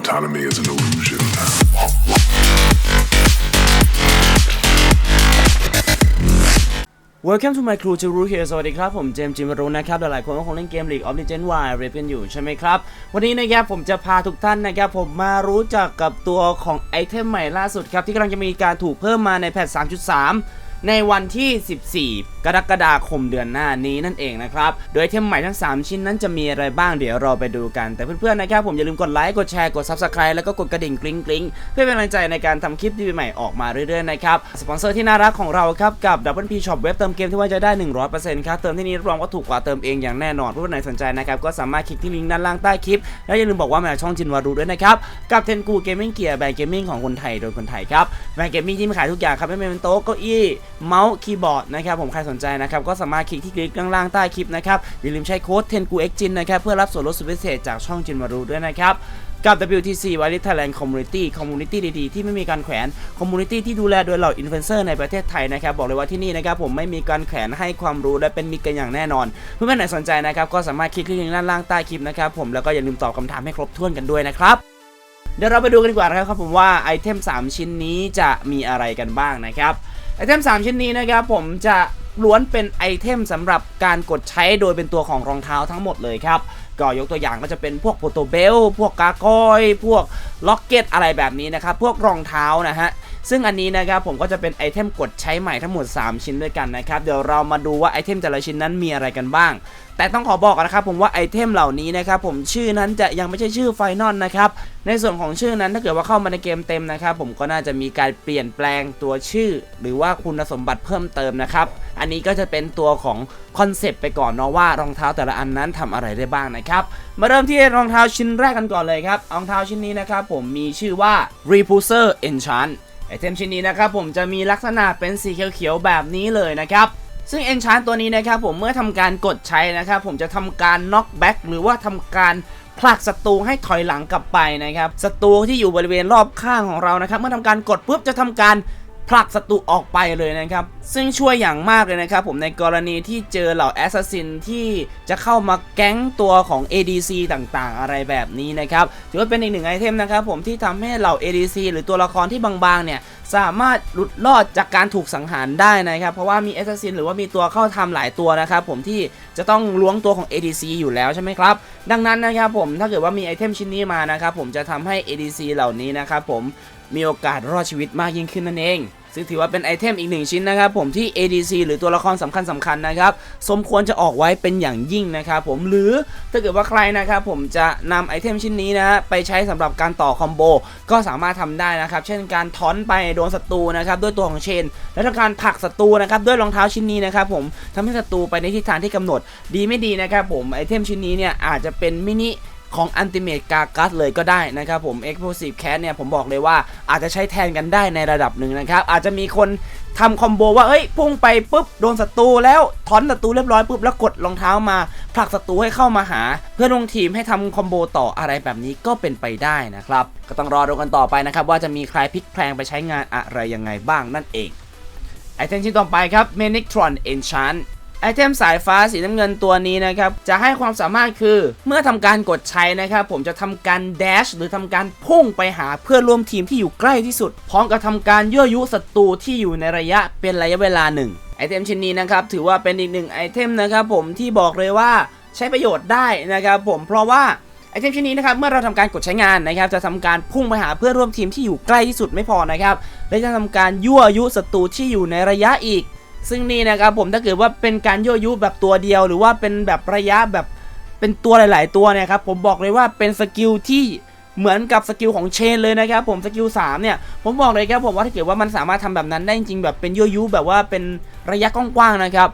Autonomy is an illusion. Welcome to my crew จะรู้ here สวัสดีครับ ผมเจมส์จิมรุนะครับ หลายๆคนก็คงเล่นเกม League of Legends Wild Rift กันอยู่ใช่ไหมครับ วันนี้นะครับผมจะพาทุกท่านนะครับผมมารู้จักกับตัวของไอเทมใหม่ล่าสุดครับ ที่กำลังจะมีการถูกเพิ่มมาในแพท3.3 ในวันที่ 14 กรกฎาคมเดือนหน้านี้นั่นเองนะครับ โดยเทมใหม่ทั้ง 3 ชิ้นนั้นจะมีอะไรบ้างเดี๋ยวเราไปดูกัน แต่เพื่อนๆนะครับผมอย่าลืมกดไลค์ กดแชร์ กด Subscribe แล้วก็กดกระดิ่งกริ๊งกริ๊งเพื่อเป็นกำลังใจในการทำคลิปที่ใหม่ออกมาเรื่อยๆนะครับ สปอนเซอร์ที่น่ารักของเราครับกับ Double P Shop เว็บเติมเกมที่ไว้ใจได้ 100%ครับ เติมที่นี้รับรองว่าถูกกว่าเติมเองอย่างแน่นอนเพื่อนๆไหนสนใจนะครับก็สามารถคลิกที่ลิงก์ด้านล่างใต้คลิป แล้วอย่าลืมบอกว่ามาจากช่องจินวารูด้วยนะครับกับเทนกูเกมมิ่งเกียร์แบรนด์เกมมิ่งของคนไทยโดยคนไทยครับแบรนด์เกมมิ่งที่มีขายทุกอย่างครับไม่เป็นโต๊ะเก้าอี้ เมาส์คีย์บอร์ดนะครับผมใครสนใจนะครับก็สามารถคลิกที่ลิงก์ด้านล่างใต้คลิปนะครับอย่าลืมใช้โค้ดเทนกูเอ็กจินะครับเพื่อรับส่วนลดสุดพิเศษจากช่องจินวารูด้วยนะครับกับ WTC w i l d Thailand Community Community ดีๆ ที่ไม่มีการแขวน Community ที่ดูแลโดยเหล่าอินฟลูเอนเซอร์ในประเทศไทยนะครับ บอกเลยว่าที่นี่นะครับผมไม่มีการแขวนให้ความรู้และเป็นมิตรกันอย่างแน่นอน เพื่อนๆไหนสนใจนะครับ ก็สามารถคลิกที่ลิงก์ด้านล่างใต้คลิปนะครับผมแล้วก็อย่าลืมตอบคำถามให้ครบถ้วนกันด้วยนะครับเดี๋ยวเราไปดูกันดีกว่านะครับผมว่าไอเทม 3 ชิ้นนี้จะมีอะไรกันบ้างนะครับ ไอเทม 3 ชิ้นนี้นะครับผมจะล้วนเป็นไอเทมสำหรับการกดใช้โดยเป็นตัวของรองเท้าทั้งหมดเลยครับ ก็ยกตัวอย่างก็จะเป็นพวกโปโตเบล พวกกากอย พวกล็อกเก็ตอะไรแบบนี้นะครับ พวกรองเท้านะฮะ ซึ่งอันนี้นะครับผมก็จะเป็นไอเทมกดใช้ใหม่ทั้งหมด 3 ชิ้นด้วยกันนะครับเดี๋ยวเรามาดูว่าไอเทมแต่ละชิ้นนั้นมีอะไรกันบ้าง แต่ต้องขอบอกนะครับผมว่าไอเทมเหล่านี้นะครับผมชื่อนั้นจะยังไม่ใช่ชื่อไฟนอลนะครับในส่วนของชื่อนั้นถ้าเกิดว่าเข้ามาในเกมเต็มนะครับผมก็น่าจะมีการเปลี่ยนแปลงตัวชื่อ หรือว่าคุณสมบัติเพิ่มเติมนะครับอันนี้ก็จะเป็นตัวของคอนเซปต์ไปก่อนเนาะว่ารองเท้าแต่ละอันนั้นทำอะไรได้บ้างนะครับมาเริ่มที่รองเท้าชิ้นแรกกันก่อนเลยครับรองเท้าชิ้นนี้นะครับผมมีชื่อว่า Repulsor Enchant ไอเทมชิ้นนี้นะครับผมจะมีลักษณะเป็นสีเขียวๆแบบนี้เลยนะครับซึ่ง Enchant ตัวนี้นะครับผมเมื่อทำการกดใช้นะครับผมจะทำการ knock back หรือว่าทำการผลักศัตรูให้ถอยหลังกลับไปนะครับศัตรูที่อยู่บริเวณรอบข้างของเรานะครับ เมื่อทำการกดปุ๊บจะทำการผลักศัตรูออกไปเลยนะครับซึ่งช่วยอย่างมากเลยนะครับผมในกรณีที่เจอเหล่าแอสซัสซินที่จะเข้ามาแก๊งตัวของ ADC ต่างๆ อะไรแบบนี้นะครับ ถือว่าเป็นอีกหนึ่งไอเทมนะครับผมที่ทำให้เหล่า ADC หรือตัวละครที่บางๆ เนี่ยสามารถหลุดรอดจากการถูกสังหารได้นะครับ เพราะว่ามีแอสซัสซินหรือว่ามีตัวเข้าทำหลายตัวนะครับผมที่จะต้องล้วงตัวของ ADC อยู่แล้วใช่ไหมครับ ดังนั้นนะครับผมถ้าเกิดว่ามีไอเทมชิ้นนี้มานะครับผมจะทำให้ ADC เหล่านี้นะครับผมมีโอกาสรอดชีวิตมากยิ่งขึ้นนั่นเอง ซึ่งถือว่าเป็นไอเทมอีกหนึ่งชิ้นนะครับผมที่ ADC หรือตัวละครสำคัญสำคัญนะครับสมควรจะออกไว้เป็นอย่างยิ่งนะครับผมหรือถ้าเกิดว่าใครนะครับผมจะนำไอเทมชิ้นนี้นะไปใช้สำหรับการต่อคอมโบก็สามารถทำได้นะครับเช่นการถอนไปโดนศัตรูนะครับด้วยตัวของเชน และทำการผลักศัตรูนะครับด้วยรองเท้าชิ้นนี้นะครับผมทำให้ศัตรูไปในทิศทางที่กำหนดดีไม่ดีนะครับผมไอเทมชิ้นนี้เนี่ยอาจจะเป็นมินิ ของ Ultimate g a g a s เลยก็ได้นะครับผม Explosive Cat เนี่ยผมบอกเลยว่าอาจจะใช้แทนกันได้ในระดับหนึ่งนะครับอาจจะมีคนทำคอมโบว่าเฮ้ยพุ่งไปปุ๊บโดนศัตรูแล้วถอนศัตรูเรียบร้อยปุ๊บแล้วกดรองเท้ามาผลักศัตรูให้เข้ามาหา เพื่อนลงทีมให้ทำคอมโบต่ออะไรแบบนี้ก็เป็นไปได้นะครับ ก็ต้องรอดูกันต่อไปนะครับ ว่าจะมีใครพลิกแพลงไปใช้งานอะไรยังไงบ้างนั่นเองไอเทมชิ้นต่อไปครับ Manictron Enchant ไอเทมสายฟ้าสีน้ำเงินตัวนี้นะครับจะให้ความสามารถคือเมื่อทำการกดใช้นะครับผมจะทำการ dash หรือทำการพุ่งไปหาเพื่อนร่วมทีมที่อยู่ใกล้ที่สุด พร้อมกับทำการยั่วยุศัตรูที่อยู่ในระยะเป็นระยะเวลาหนึ่งไอเทมชิ้นนี้นะครับถือว่าเป็นอีกหนึ่งไอเทมนะครับผมที่บอกเลยว่าใช้ประโยชน์ได้นะครับผมเพราะว่าไอเทมชิ้นนี้นะครับเมื่อเราทำการกดใช้งานนะครับจะทำการพุ่งไปหาเพื่อนร่วมทีมที่อยู่ใกล้ที่สุดไม่พอนะครับและจะทำการยั่วยุศัตรูที่อยู่ในระยะอีก ซึ่งนี่นะครับผมถ้าเกิดว่าเป็นการยั่วยุแบบตัวเดียว หรือว่าเป็นแบบระยะแบบเป็นตัวหลาย ๆ ตัวเนี่ยครับผมบอกเลยว่าเป็นสกิลที่เหมือนกับสกิลของเชนเลยนะครับผมสกิล3เนี่ยผมบอกเลยครับผมว่าถ้าเกิดว่ามันสามารถทำแบบนั้นได้จริงๆแบบเป็นยั่วยุแบบว่าเป็นระยะกว้างๆนะครับ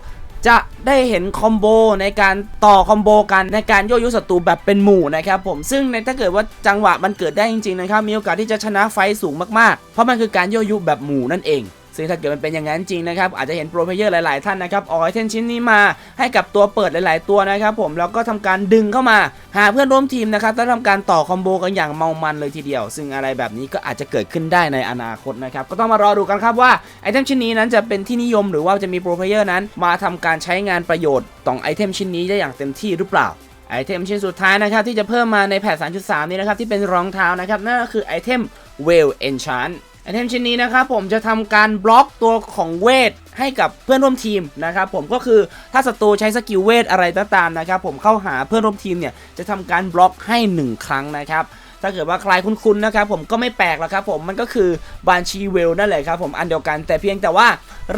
จะได้เห็นคอมโบในการต่อคอมโบกันในการโยยุศัตรูแบบเป็นหมู่นะครับผมซึ่งในถ้าเกิดว่าจังหวะมันเกิดได้จริงๆนะครับมีโอกาสที่จะชนะไฟสูงมากๆ เพราะมันคือการโยยุแบบหมู่นั่นเอง ซึ่งถ้าเกิดมันเป็นอย่างนั้นจริงนะครับอาจจะเห็นโปรเพเยอร์หลาย ๆ ท่านนะครับออกไอเทมชิ้นนี้มาให้กับตัวเปิดหลาย ๆ ตัวนะครับผมแล้วก็ทำการดึงเข้ามาหาเพื่อนร่วมทีมนะครับแล้วทำการต่อคอมโบกันอย่างเมามันเลยทีเดียว ซึ่งอะไรแบบนี้ก็อาจจะเกิดขึ้นได้ในอนาคตนะครับก็ต้องมารอดูกันครับว่าไอเทมชิ้นนี้นั้นจะเป็นที่นิยมหรือว่าจะมีโปรเพเยอร์นั้น มาทำการใช้งานประโยชน์ต่องไอเทมชิ้นนี้ได้อย่างเต็มที่หรือเปล่าไอเทมชิ้นสุดท้ายนะครับที่จะเพิ่มมาในแพท3.3 นี้นะครับที่เป็นรองเท้านะครับนั่นก็คือไอเทม Well Enchant ไอเทมชิ้นนี้นะครับผมจะทำการบล็อกตัวของเวทให้กับเพื่อนร่วมทีมนะครับผมก็คือถ้าศัตรูใช้สกิลเวทอะไรก็ตามนะครับผมเข้าหาเพื่อนร่วมทีมเนี่ยจะทำการบล็อกให้ 1 ครั้งนะครับถ้าเกิดว่าใครคุ้นๆนะครับผมก็ไม่แปลกหรอกครับผมมันก็คือบานชีเวลนั่นแหละครับผมอันเดียวกันแต่เพียงแต่ว่า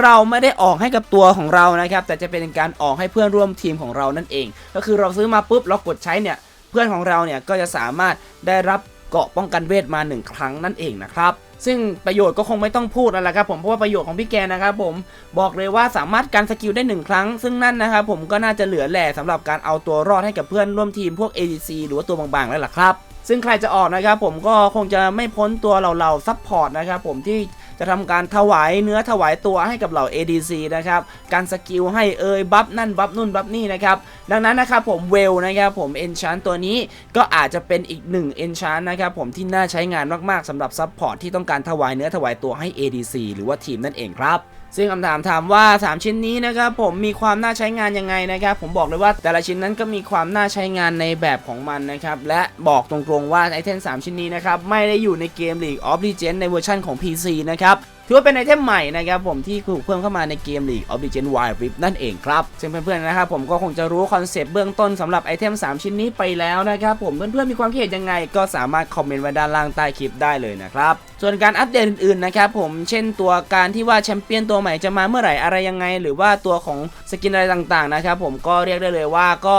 เราไม่ได้ออกให้กับตัวของเรานะครับแต่จะเป็นการออกให้เพื่อนร่วมทีมของเรานั่นเอง ก็คือเราซื้อมาปุ๊บเรากดใช้เนี่ยเพื่อนของเราเนี่ยก็จะสามารถได้รับเกาะป้องกันเวทมาหนึ่งครั้งนั่นเองนะครับ ซึ่งประโยชน์ก็คงไม่ต้องพูดแล้วละครับผมเพราะว่าประโยชน์ของพี่แกนะครับผมบอกเลยว่าสามารถการสกิลได้หนึ่งครั้ง ซึ่งนั่นนะครับผมก็น่าจะเหลือแหล่สำหรับการเอาตัวรอดให้กับเพื่อนร่วมทีมพวก ADC หรือว่าตัวบางๆแล้วล่ะครับซึ่งใครจะออกนะครับผมก็คงจะไม่พ้นตัวเหล่าๆซัพพอร์ตนะครับผมที่ จะทำการถวายเนื้อถวายตัวให้กับเหล่า ADC นะครับ การสกิลให้เอ่ยบัฟนั่นบัฟนู่นบัฟนี่นะครับ ดังนั้นนะครับผมเวลนะครับผมเอนชานตัวนี้ก็อาจจะเป็นอีกหนึ่งเอนชานนะครับผมที่น่าใช้งานมากๆสำหรับซัพพอร์ตที่ต้องการถวายเนื้อถวายตัวให้ ADC หรือว่าทีมนั่นเองครับซึ่งคำถามถามว่า 3 ชิ้นนี้นะครับผมมีความน่าใช้งานยังไงนะครับผมบอกเลยว่าแต่ละชิ้นนั้นก็มีความน่าใช้งานในแบบของมันนะครับและบอกตรงๆว่าไอเทม3ชิ้นนี้นะครับไม่ได้อยู่ในเกม League of Legends ในเวอร์ชันของ PC นะครับ ถือว่าเป็นไอเทมใหม่นะครับผมที่ถูกเพิ่มเข้ามาในเกม League of Legends Wild Rift นั่นเองครับ ซึ่งเพื่อนๆนะครับผมก็คงจะรู้คอนเซปต์เบื้องต้นสำหรับไอเทม 3 ชิ้นนี้ไปแล้วนะครับผมเพื่อนๆมีความคิดเห็นยังไง ก็สามารถคอมเมนต์ไว้ด้านล่างใต้คลิปได้เลยนะครับส่วนการอัปเดตอื่นๆนะครับผมเช่นตัวการที่ว่าแชมเปี้ยนตัวใหม่จะมาเมื่อไหร่อะไรยังไง หรือว่าตัวของสกินอะไรต่างๆนะครับผมก็เรียกได้เลยว่าก็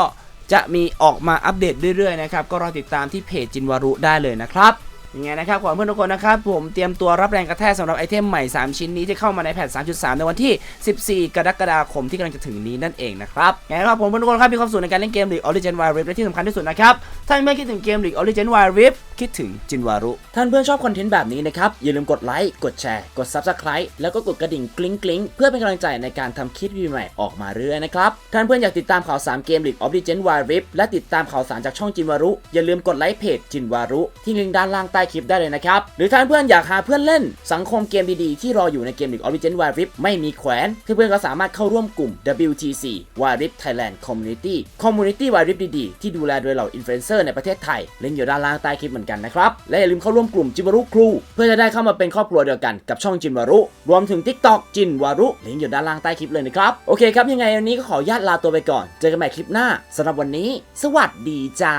จะมีออกมาอัปเดตเรื่อยๆนะครับก็รอติดตามที่เพจจินวารุได้เลยนะครับ ยังไงนะครับขอเพื่อนทุกคนนะครับผมเตรียมตัวรับแรงกระแทกสำหรับไอเทมใหม่ 3 ชิ้นนี้ที่เข้ามาในแพท3.3 ในวันที่ 14 กรกฎาคมที่กำลังจะถึงนี้นั่นเองนะครับยังไงครับผมเพื่อนทุกคนครับมีความสุขในการเล่นเกม League Origin Wild Rift และที่สำคัญที่สุดนะครับถ้าไม่คิดถึงเกม League Origin Wild Rift คิดถึงจินวารุ ท่านเพื่อนชอบคอนเทนต์แบบนี้นะครับ อย่าลืมกดไลค์ กดแชร์ กด Subscribe แล้วก็กดกระดิ่งกริ๊งกริ๊งเพื่อเป็นกำลังใจในการทำคลิปวิดีโอใหม่ออกมาเรื่อยนะครับ ท่านเพื่อนอยากติดตามข่าวสารเกม League of Legends Wild Rift และติดตามข่าวสารจากช่องจินวารุ อย่าลืมกดไลค์เพจจินวารุ ที่ลิงก์ด้านล่างใต้คลิปได้เลยนะครับ หรือท่านเพื่อนอยากหาเพื่อนเล่น สังคมเกมดีๆที่รออยู่ในเกม League of Legends Wild Rift ไม่มีแขวนเพื่อนๆก็สามารถเข้าร่วมกลุ่ม WTC Wild Rift Thailand Community Community Wild Rift ดีๆที่ดูแลโดยเหล่าอินฟลูเอนเซอร์ในประเทศไทยลิงก์อยู่ด้านล่างใต้คลิปเหมือนกันนะครับ และอย่าลืมเข้าร่วมกลุ่มจิมวารุครู เพื่อจะได้เข้ามาเป็นครอบครัวเดียวกันกับช่องจินวารุ รวมถึง TikTok จินวารุลิงก์อยู่ด้านล่างใต้คลิปเลยนะครับ โอเคครับยังไงวันนี้ก็ขอญาตลาตัวไปก่อน เจอกันใหม่คลิปหน้าสำหรับวันนี้ สวัสดีจ้า